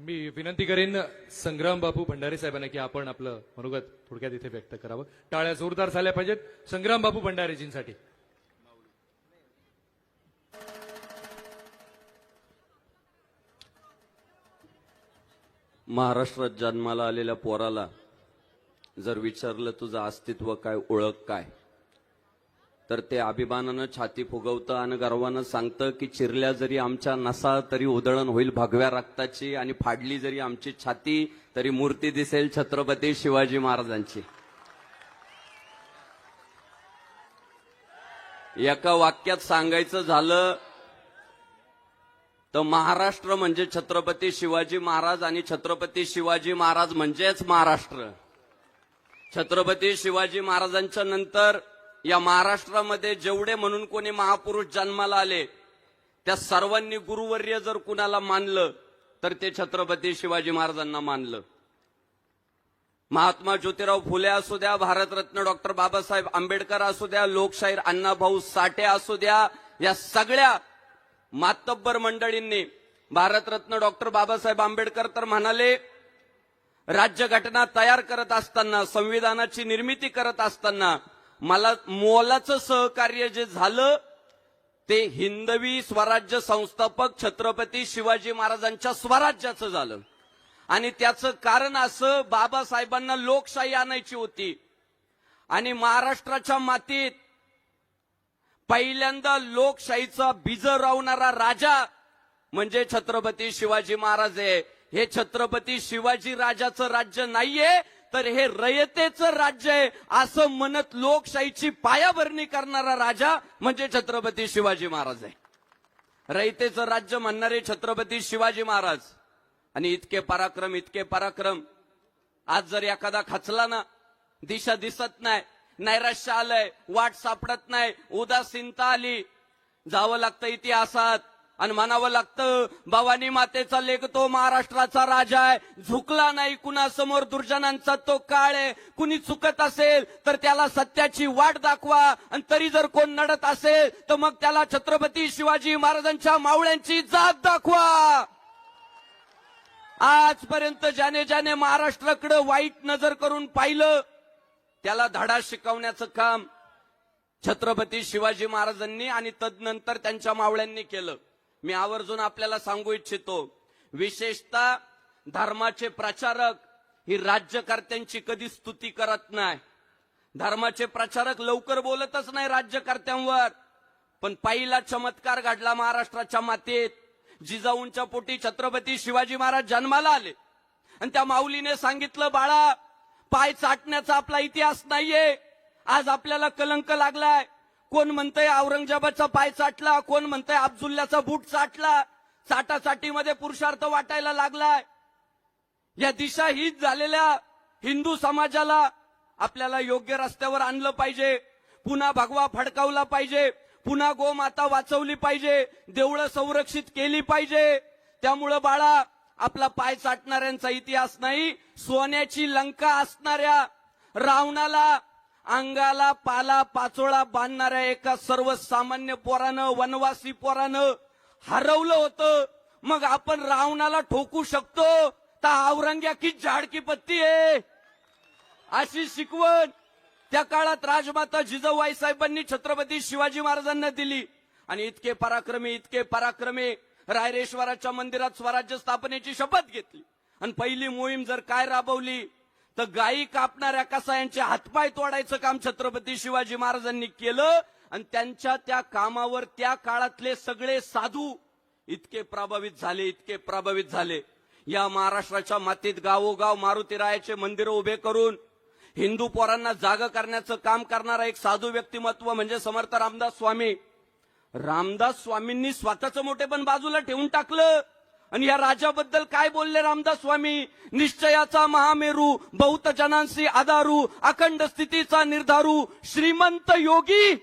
मी विनंती करेन संग्राम बापू भंडारे साहेबांना की आपण आपलं मनोगत थोडक्यात इथे व्यक्त करावं. टाळ्या जोरदार झाल्या पाहिजेत. संग्राम बापू भंडारेजींसाठी. महाराष्ट्रात जन्माला आलेल्या पोराला जर विचारलं तुझं अस्तित्व काय ओळख काय? तर ते अभिमानानं छाती फुगवतं आणि गर्वानं सांगतं की चिरल्या जरी आमच्या नसा तरी उधळण होईल भगव्या रक्ताची आणि फाडली जरी आमची छाती तरी मूर्ती दिसेल छत्रपती शिवाजी महाराजांची. एका वाक्यात सांगायचं झालं तर महाराष्ट्र म्हणजे छत्रपती शिवाजी महाराज आणि छत्रपती शिवाजी महाराज म्हणजेच महाराष्ट्र. छत्रपती शिवाजी महाराजांच्या नंतर या महाराष्ट्रामध्ये जेवढे म्हणून कोणी महापुरुष जन्माला आले त्या सर्वांनी गुरुवर्य जर कुणाला मानलं तर ते छत्रपती शिवाजी महाराजांना मानलं. महात्मा ज्योतिराव फुले असू द्या भारतरत्न डॉक्टर बाबासाहेब आंबेडकर असू द्या लोकशाहीर अण्णाभाऊ साठे असू द्या या सगळ्या मातब्बर मंडळींनी भारतरत्न डॉक्टर बाबासाहेब आंबेडकर तर म्हणाले राज्यघटना तयार करत असताना संविधानाची निर्मिती करत असताना मला मोलाचं सहकार्य जे झालं ते हिंदवी स्वराज्य संस्थापक छत्रपती शिवाजी महाराजांच्या स्वराज्याचं झालं. आणि त्याचं कारण असं बाबासाहेबांना लोकशाही आणायची होती. आणि महाराष्ट्राच्या मातीत पहिल्यांदा लोकशाहीचा बीज रावणारा राजा म्हणजे छत्रपती शिवाजी महाराज आहे. हे छत्रपती शिवाजी राजाचं राज्य नाहीये तर हे रयतेचं राज्य आहे. असं म्हणत लोकशाहीची पायाभरणी करणारा राजा म्हणजे छत्रपती शिवाजी महाराज आहे. रयतेचं राज्य म्हणणारे छत्रपती शिवाजी महाराज. आणि इतके पराक्रम इतके पराक्रम. आज जर एखादा खचला ना दिशा दिसत नाही नैराश्य आलंय वाट सापडत नाही उदासीनता आली. जावं लागतं इतिहासात. आणि म्हणावं लागतं भवानी मातेचा लेख तो महाराष्ट्राचा राजा आहे. झुकला नाही कुणासमोर दुर्जनांचा तो काळ आहे. कुणी चुकत असेल तर त्याला सत्याची वाट दाखवा. आणि तरी जर कोण नडत असेल तर मग त्याला छत्रपती शिवाजी महाराजांच्या मावळ्यांची जात दाखवा. आजपर्यंत ज्याने ज्याने महाराष्ट्राकडे वाईट नजर करून पाहिलं त्याला धडा शिकवण्याचं काम छत्रपती शिवाजी महाराजांनी आणि तदनंतर त्यांच्या मावळ्यांनी केलं. मी आवर्जून आपल्याला सांगू इच्छितो विशेषतः धर्माचे प्रचारक ही राज्यकर्त्यांची कधी स्तुती करत नाही. धर्माचे प्रचारक लवकर बोलतच नाही राज्यकर्त्यांवर. पण पहिला चमत्कार घडला महाराष्ट्राच्या मातीत. जिजाऊंच्या पोटी छत्रपती शिवाजी महाराज जन्माला आले. आणि त्या माऊलीने सांगितलं बाळा पाय चाटण्याचा आपला इतिहास नाहीये. आज आपल्याला कलंक लागलाय. कोण म्हणतंय औरंगजेबाचा पाय चाटला कोण म्हणतंय अब्दुल्ल्याचा बूट चाटला चाटाचाटीमध्ये पुरुषार्थ वाटायला लागलाय. या दिशा हीच झालेल्या हिंदू समाजाला आपल्याला योग्य रस्त्यावर आणलं पाहिजे. पुन्हा भगवा फडकावला पाहिजे. पुन्हा गोमाता वाचवली पाहिजे. देवळं संरक्षित केली पाहिजे. त्यामुळं बाळा आपला पाय चाटणाऱ्यांचा इतिहास नाही सोन्याची लंका असणाऱ्या रावणाला अंगाला पाला पाचोळा बांधणाऱ्या एका सर्वसामान्य पोरानं वनवासी पोरानं हरवलं होतं. मग आपण रावणाला ठोकू शकतो? तर औरंग्या की झाडकी पत्ती आहे अशी शिकवण त्या काळात राजमाता जिजाऊबाई साहेबांनी छत्रपती शिवाजी महाराजांना दिली. आणि इतके पराक्रमी इतके पराक्रमी रायरेश्वराच्या मंदिरात स्वराज्य स्थापनेची शपथ घेतली. आणि पहिली मोहीम जर काय राबवली तर गायी कापणाऱ्या कसायांचे हातपाय तोडायचं काम छत्रपती शिवाजी महाराजांनी केलं आणि त्यांच्या त्या कामावर त्या काळातले सगळे साधू इतके प्रभावित झाले इतके प्रभावित झाले. या महाराष्ट्राच्या मातीत गावोगाव मारुतीरायाचे मंदिर उभे करून हिंदू पोरांना जाग करण्याचं काम करणारा एक साधू व्यक्तिमत्व म्हणजे समर्थ रामदास स्वामी. रामदास स्वामींनी स्वतःचं मोठेपण बाजूला ठेवून टाकलं. आणि या राजाबद्दल काय बोलले रामदास स्वामी? निश्चयाचा महामेरू बहुत जनांशी आधारू अखंड स्थितीचा निर्धारू श्रीमंत योगी!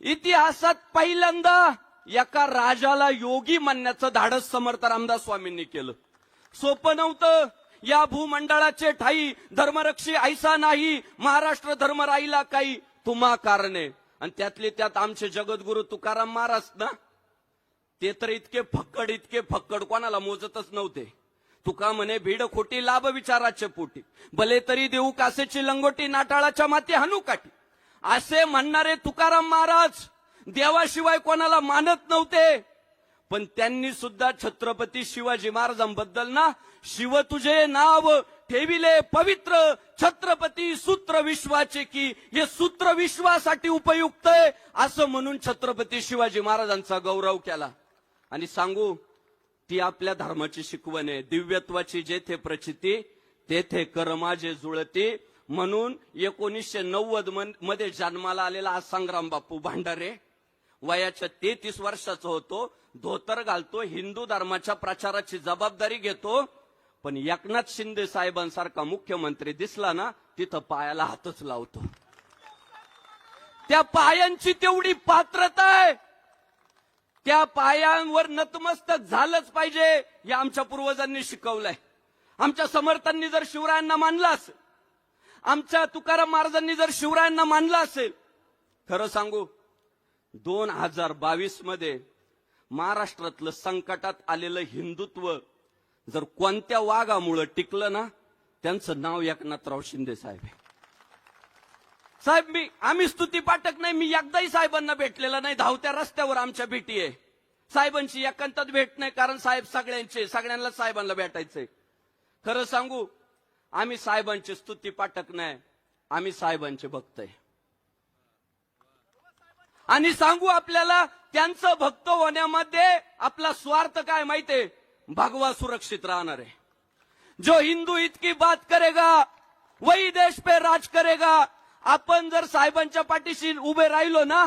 इतिहासात पहिल्यांदा एका राजाला योगी म्हणण्याचं धाडस समर्थ रामदास स्वामींनी केलं. सोपं नव्हतं. या भूमंडळाचे ठाई धर्मरक्षी ऐसा नाही महाराष्ट्र धर्म राहिला काही तुम्हा कारणे. आणि त्यातले त्यात आमचे जगद्गुरु तुकाराम महाराज ना ते तर इतके फक्कड इतके फक्कड कोणाला मोजतच नव्हते. तुका म्हणे भीड खोटी लाभ विचाराचे पोटी. भले तरी देऊ कासेची लंगोटी नाटाळाच्या माती हनुकाटी असे म्हणणारे तुकाराम महाराज देवाशिवाय कोणाला मानत नव्हते. पण त्यांनी सुद्धा छत्रपती शिवाजी महाराजांबद्दल ना शिव तुझे नाव ठेविले पवित्र छत्रपती सूत्र विश्वाचे की हे सूत्र विश्वासाठी उपयुक्त आहे असं म्हणून छत्रपती शिवाजी महाराजांचा गौरव केला. आणि सांगू ती आपल्या धर्माची शिकवण आहे. दिव्यत्वाची जेथे प्रचिती तेथे कर्माजे जुळती जुळते. म्हणून एकोणीसशे नव्वदमध्ये जन्माला आलेला हा संग्राम बापू भांडारे वयाच्या तेहतीस वर्षाचा होतो. धोतर घालतो हिंदू धर्माच्या प्रचाराची जबाबदारी घेतो. पण एकनाथ शिंदे साहेबांसारखा मुख्यमंत्री दिसला ना तिथं पायाला हातच लावतो. त्या पायांची तेवढी पात्रता आहे. त्या पायांवर नतमस्तक झालंच पाहिजे हे आमच्या पूर्वजांनी शिकवलंय. आमच्या समर्थांनी जर शिवरायांना मानलं असेल आमच्या तुकाराम महाराजांनी जर शिवरायांना मानलं असेल खरं सांगू दोन हजार बावीसमध्ये महाराष्ट्रातलं संकटात आलेलं हिंदुत्व जर कोणत्या वाघामुळं टिकलं ना त्यांचं नाव एकनाथराव शिंदे साहेब आहे. साहेब मी आम्ही स्तुती पाठक नाही मी एकदाही साहेबांना भेटलेला नाही. धावत्या रस्त्यावर आमच्या भेटी आहे. साहेबांची एकांतात भेट नाही कारण साहेब सगळ्यांचे सगळ्यांना साहेबांना भेटायचंय. खरं सांगू आम्ही साहेबांची स्तुती पाठक नाही आम्ही साहेबांचे भक्त आहे. आणि सांगू आपल्याला त्यांचं भक्त होण्यामध्ये आपला स्वार्थ काय माहितीये? भगवा सुरक्षित राहणार आहे. जो हिंदू इतकी बात करेगा वही देश पे राज करेगा आपण जर साहेबांच्या पाठीशी उभे राहिलो ना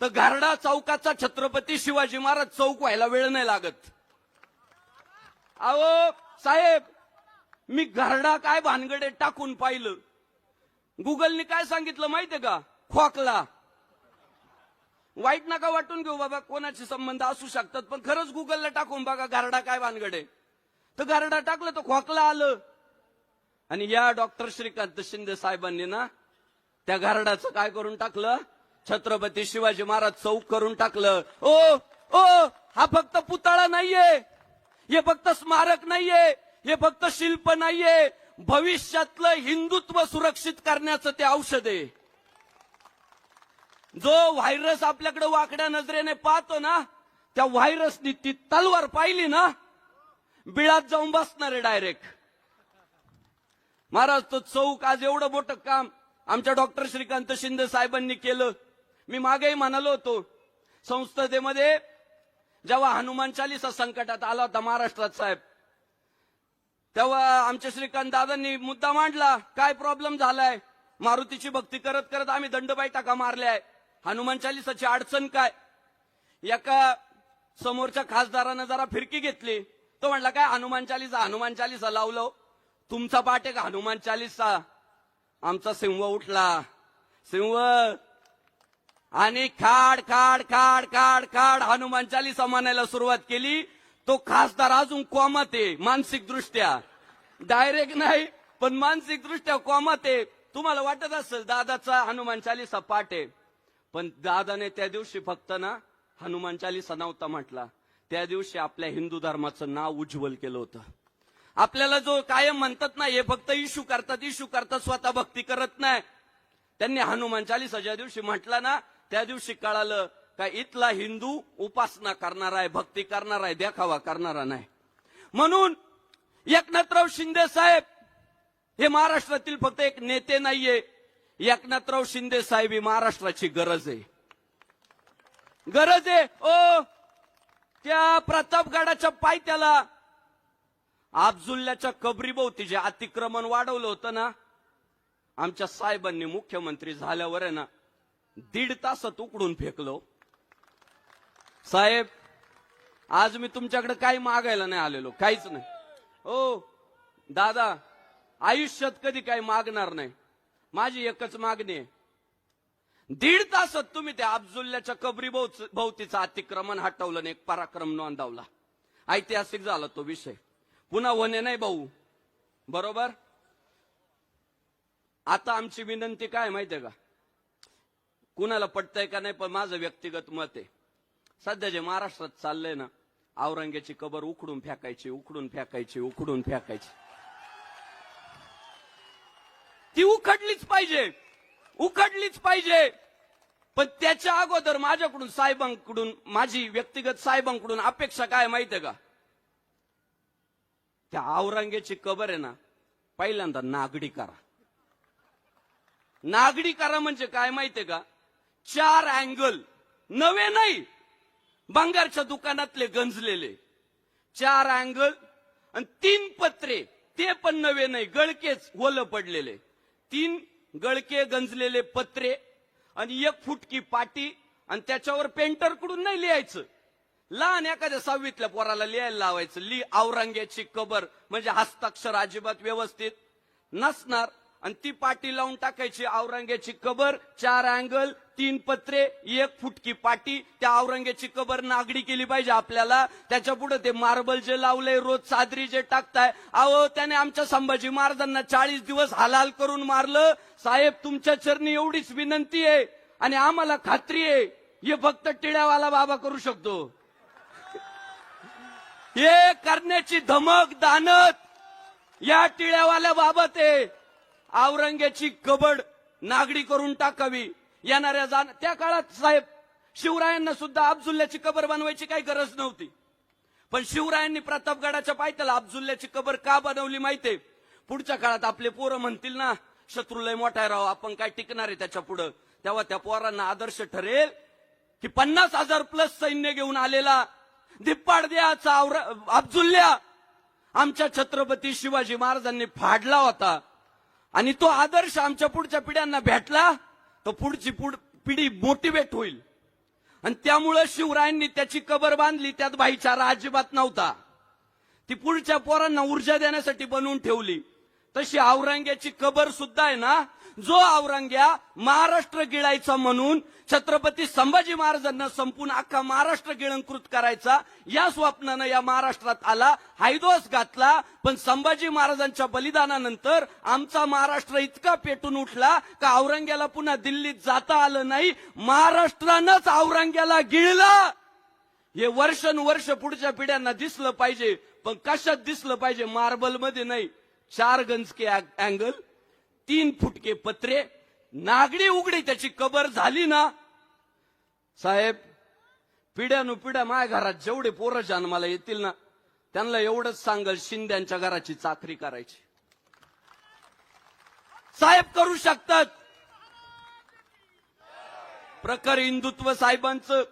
तर घारडा चौकाचा छत्रपती शिवाजी महाराज चौक व्हायला वेळ नाही लागत. अहो साहेब मी घरडा काय भानगडे टाकून पाहिलं? गुगलने काय सांगितलं माहितीये का? खोकला. वाईट नका वाटून घेऊ बाबा कोणाचे संबंध असू शकतात पण खरंच गुगलला टाकून बघा गारडा काय भानगडे. तर गारडा टाकलं तर खोकला आलं. आणि या डॉक्टर श्रीकांत शिंदे साहेबांनी ना त्या घरडाचं काय करून टाकलं? छत्रपती शिवाजी महाराज चौक करून टाकलं. ओ ओ हा फक्त पुतळा नाहीये. हे फक्त स्मारक नाहीये. हे फक्त शिल्प नाहीये. भविष्यातलं हिंदुत्व सुरक्षित करण्याचं ते औषध आहे. जो व्हायरस आपल्याकडे वाकड्या नजरेने पाहतो ना त्या व्हायरसनी ती तलवार पाहिली ना बिळात जाऊन बसणार आहे डायरेक्ट महाराज तो चौक आज एवढं मोठं काम आमच्या डॉक्टर श्रीकांत शिंदे साहेबांनी केलं. मी मागेही म्हणालो होतो संसदेमध्ये जेव्हा हनुमान चालीसा संकटात आला होता महाराष्ट्रात साहेब तेव्हा आमच्या श्रीकांत दादांनी मुद्दा मांडला काय प्रॉब्लेम झालाय? मारुतीची भक्ती करत करत आम्ही दंडबाई टाका मारल्या हनुमान चालिसाची अडचण काय? एका समोरच्या खासदारानं जरा फिरकी घेतली. तो म्हणला काय हनुमान चालिसा हनुमान चालिसा लावलं? तुमचा पाठ आहे का हनुमान चालिसा आमचा सिंह उठला. सिंह आणि खाड खाड खाड खाड खाड हनुमान चालीसा म्हणायला सुरुवात केली. तो खासदार अजून कोमात आहे मानसिक दृष्ट्या डायरेक्ट नाही पण मानसिक दृष्ट्या कोमात आहे. तुम्हाला वाटत असेल दादाचा हनुमान चालीसा पाठ आहे. पण दादाने त्या दिवशी फक्त ना हनुमान चालीसा नव्हता म्हटला. त्या दिवशी आपल्या हिंदू धर्माचं नाव उज्ज्वल केलं होतं. आपल्याला जो कायम म्हणतात ना हे फक्त इशू करतात इशू करतात स्वतः भक्ती करत नाही. त्यांनी हनुमान चालिसा ज्या दिवशी म्हटला ना त्या दिवशी कळालं का इथला हिंदू उपासना करणार आहे भक्ती करणार आहे देखावा करणारा नाही. म्हणून एकनाथराव शिंदे साहेब हे महाराष्ट्रातील फक्त एक नेते नाहीये. एकनाथराव शिंदे साहेब ही महाराष्ट्राची गरज आहे. गरज आहे. ओ त्या प्रतापगडाच्या पायथ्याला अब्जुल्ल्याच्या कबरीभोवती जे अतिक्रमण वाढवलं होतं ना आमच्या साहेबांनी मुख्यमंत्री झाल्यावर आहे ना दीड तासात उकडून फेकलो हो. साहेब आज मी तुमच्याकडे काही मागायला नाही आलेलो काहीच नाही. ओ दादा आयुष्यात कधी काही मागणार नाही. माझी एकच मागणी आहे. दीड तासात तुम्ही त्या अब्जुल्ल्याच्या कबरी भोवतीचं अतिक्रमण हटवलं आणि एक पराक्रम नोंदवला. ऐतिहासिक झाला तो विषय. पुन्हा होणे नाही भाऊ. बरोबर? आता आमची विनंती काय माहितीये का? कुणाला पटतंय का नाही पण माझं व्यक्तिगत मत आहे. सध्या जे महाराष्ट्रात चाललंय ना औरंग्याची कबर उकडून फेकायची उकडून फेकायची उकडून फेकायची. ती उखडलीच पाहिजे. उखडलीच पाहिजे. पण त्याच्या अगोदर माझ्याकडून साहेबांकडून माझी व्यक्तिगत साहेबांकडून अपेक्षा काय माहितीये का? त्या औरंगेची कबर आहे ना पहिल्यांदा नागडी करा. नागडी करा म्हणजे काय माहितीये का? चार अँगल नवे नाही बंगारच्या दुकानातले गंजलेले. चार अँगल आणि तीन पत्रे ते पण नवे नाही गळकेच ओलं पडलेले. तीन गळके गंजलेले पत्रे आणि एक फुटकी पाटी आणि त्याच्यावर पेंटरकडून नाही लिहायचं. लहान एखाद्या सहावीतल्या पोराला लिहायला लावायचं. ली औरंग्याची कबर म्हणजे हस्ताक्षर अजिबात व्यवस्थित नसणार. आणि ती पाटी लावून टाकायची औरंग्याची कबर चार अँगल तीन पत्रे एक फुटकी पाटी. त्या औरंग्याची कबर नागडी केली पाहिजे आपल्याला. त्याच्या पुढे ते मार्बल जे लावलंय रोज सादरी जे टाकताय. अहो त्याने आमच्या संभाजी महाराजांना चाळीस दिवस हलाल करून मारलं. साहेब तुमच्या चरणी एवढीच विनंती आहे आणि आम्हाला खात्री आहे. हे फक्त टिळ्यावाला बाबा करू शकतो. हे करण्याची धमक दानत या टिळ्यावाल्या बाबत आहे. औरंगाची कबड नागडी करून टाकावी येणाऱ्या जाण त्या काळात साहेब शिवरायांना सुद्धा अब्जुल्ल्याची कबर बनवायची काही गरज नव्हती. पण शिवरायांनी प्रतापगडाच्या पायथ्याला अब्जुल्ल्याची कबर का बनवली माहितीये पुढच्या काळात आपले पोरं म्हणतील ना शत्रूलय मोठा आहे राव आपण काय टिकणार आहे त्याच्या पुढं? तेव्हा त्या पोरांना आदर्श ठरेल की पन्नास हजार प्लस सैन्य घेऊन आलेला दिप्पाडद्या द्याचा और आमच्या छत्रपती शिवाजी महाराजांनी फाडला होता. आणि तो आदर्श आमच्या पुढच्या पिढ्यांना भेटला तर पुढची पुढ पिढी मोटिवेट होईल. आणि त्यामुळं शिवरायांनी त्याची कबर बांधली त्यात भाईचारा अजिबात नव्हता. ती पुढच्या पोरांना ऊर्जा देण्यासाठी बनवून ठेवली. तशी औरंग्याची कबर सुद्धा आहे ना जो औरंग्या महाराष्ट्र गिळायचा म्हणून छत्रपती संभाजी महाराजांना संपून अख्खा महाराष्ट्र गिळंकृत करायचा या स्वप्नानं या महाराष्ट्रात आला हायदोस घातला पण संभाजी महाराजांच्या बलिदानानंतर आमचा महाराष्ट्र इतका पेटून उठला का औरंग्याला पुन्हा दिल्लीत जाता आलं नाही महाराष्ट्रानंच औरंग्याला गिळला! हे वर्षानुवर्ष पुढच्या पिढ्यांना दिसलं पाहिजे पण कशात दिसलं पाहिजे मार्बलमध्ये नाही चार गंजके अँगल तीन फुटके पत्रे नागडी उघडी त्याची कबर झाली ना? साहेब पिढ्यानुपिढ्या माझ्या घरात जेवढे पोरं जन्माला येतील ना त्यांना एवढंच सांगल शिंद्यांच्या घराची चाकरी करायची. साहेब करू शकतात. प्रखर हिंदुत्व साहेबांचं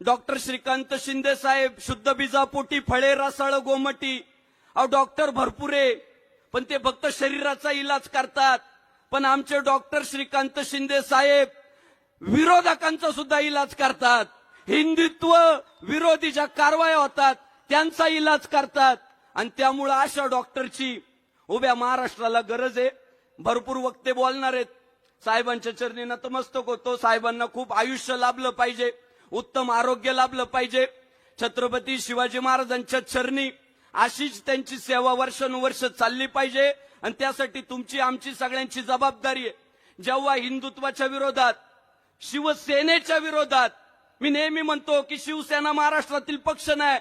डॉक्टर श्रीकांत शिंदे साहेब शुद्ध बिजापोटी फळे रसाळ गोमटी. अहो डॉक्टर भरपुरे पण ते फक्त शरीराचा इलाज करतात. पण आमचे डॉक्टर श्रीकांत शिंदे साहेब विरोधकांचा सुद्धा इलाज करतात. हिंदुत्व विरोधी ज्या कारवाया होतात त्यांचा इलाज करतात. आणि त्यामुळं अशा डॉक्टरची उभ्या महाराष्ट्राला गरज आहे. भरपूर वक्ते बोलणार आहेत. साहेबांच्या चरणी नतमस्तक होतो. साहेबांना खूप आयुष्य लाभलं पाहिजे. उत्तम आरोग्य लाभलं पाहिजे. छत्रपती शिवाजी महाराजांच्या चरणी अशीच त्यांची सेवा वर्षानुवर्ष चालली पाहिजे. आणि त्यासाठी तुमची आमची सगळ्यांची जबाबदारी आहे. जेव्हा हिंदुत्वाच्या विरोधात शिवसेनेच्या विरोधात मी नेहमी म्हणतो की शिवसेना महाराष्ट्रातील पक्ष नाही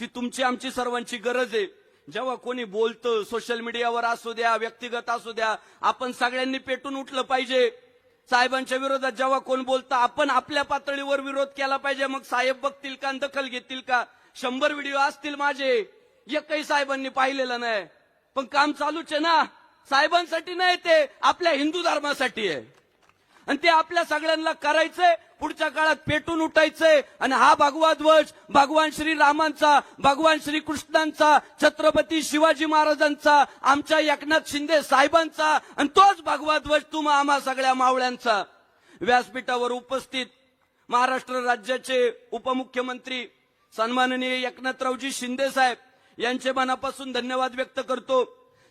ती तुमची आमची सर्वांची गरज आहे. जेव्हा कोणी बोलतं सोशल मीडियावर असू द्या व्यक्तिगत असू द्या आपण सगळ्यांनी पेटून उठलं पाहिजे. साहेबांच्या विरोधात जेव्हा कोण बोलतं आपण आपल्या पातळीवर विरोध केला पाहिजे. मग साहेब बघतील का आणि दखल घेतील का? शंभर व्हिडिओ असतील माझे. एकही साहेबांनी पाहिलेलं नाही. पण काम चालूच आहे ना. साहेबांसाठी नाही ते आपल्या हिंदू धर्मासाठी आहे. आणि ते आपल्या सगळ्यांना करायचंय पुढच्या काळात पेटून उठायचंय. आणि हा भगवा ध्वज भगवान श्री रामांचा भगवान श्री कृष्णांचा छत्रपती शिवाजी महाराजांचा आमच्या एकनाथ शिंदे साहेबांचा आणि तोच भगवा ध्वज तुम्हा आम्हा सगळ्या मावळ्यांचा. व्यासपीठावर उपस्थित महाराष्ट्र राज्याचे उपमुख्यमंत्री सन्माननीय एकनाथरावजी शिंदे साहेब यांचे मनापासून धन्यवाद व्यक्त करतो.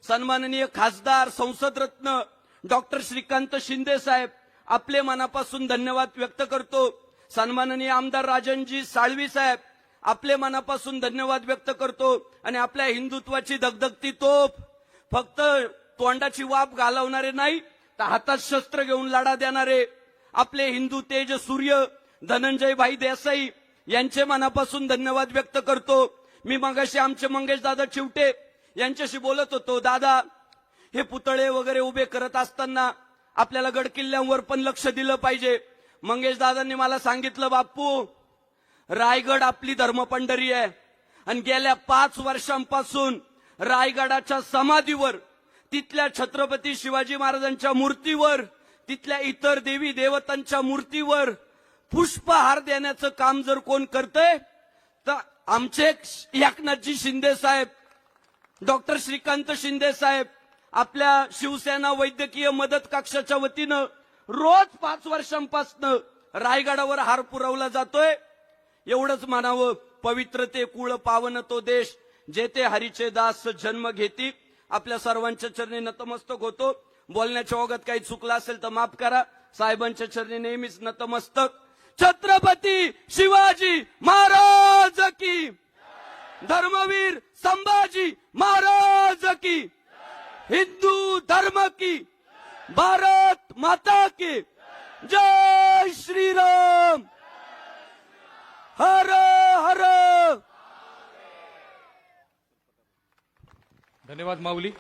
सन्माननीय खासदार संसद रत्न डॉक्टर श्रीकांत शिंदे साहेब आपले मनापासून धन्यवाद व्यक्त करतो. सन्माननीय आमदार राजनजी साळवी साहेब आपले मनापासून धन्यवाद व्यक्त करतो. आणि आपल्या हिंदुत्वाची दगदगती तोफ फक्त तोंडाची वाप घालवणारे नाही तर हातात शस्त्र घेऊन लढा देणारे आपले हिंदू तेज सूर्य धनंजय भाई देसाई यांचे मनापासून धन्यवाद व्यक्त करतो. मी मगाशी आमचे मंगेश दादा चिवटे यांच्याशी बोलत होतो दादा हे पुतळे वगैरे उभे करत असताना आपल्याला गड किल्ल्यांवर पण लक्ष दिलं पाहिजे. मंगेश दादांनी मला सांगितलं बाप्पू रायगड आपली धर्मपंढरी आहे आणि गेल्या पाच वर्षांपासून रायगडाच्या समाधीवर तिथल्या छत्रपती शिवाजी महाराजांच्या मूर्तीवर तिथल्या इतर देवी देवतांच्या मूर्तीवर पुष्पहार देण्याचं काम जर कोण करतंय तर आमचे एकनाथजी शिंदे साहेब डॉक्टर श्रीकांत शिंदे साहेब आपल्या शिवसेना वैद्यकीय मदत कक्षाच्या वतीनं रोज पाच वर्षांपासनं रायगडावर हार पुरवला जातोय. एवढंच म्हणावं पवित्र ते कुळ पावन तो देश जेथे हरीचे दास जन्म घेती. आपल्या सर्वांच्या चरणी नतमस्तक होतो. बोलण्याच्या ओघात काही चुकलं असेल तर माफ करा. साहेबांच्या चरणी नेहमीच नतमस्तक. छत्रपती शिवाजी महाराज! की। धर्मवीर संभाजी महाराज की। हिंदू धर्म की। भारत माता की। जय श्री राम हर हर। धन्यवाद माऊली.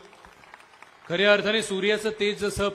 खऱ्या अर्थाने सूर्याचं तेज जसं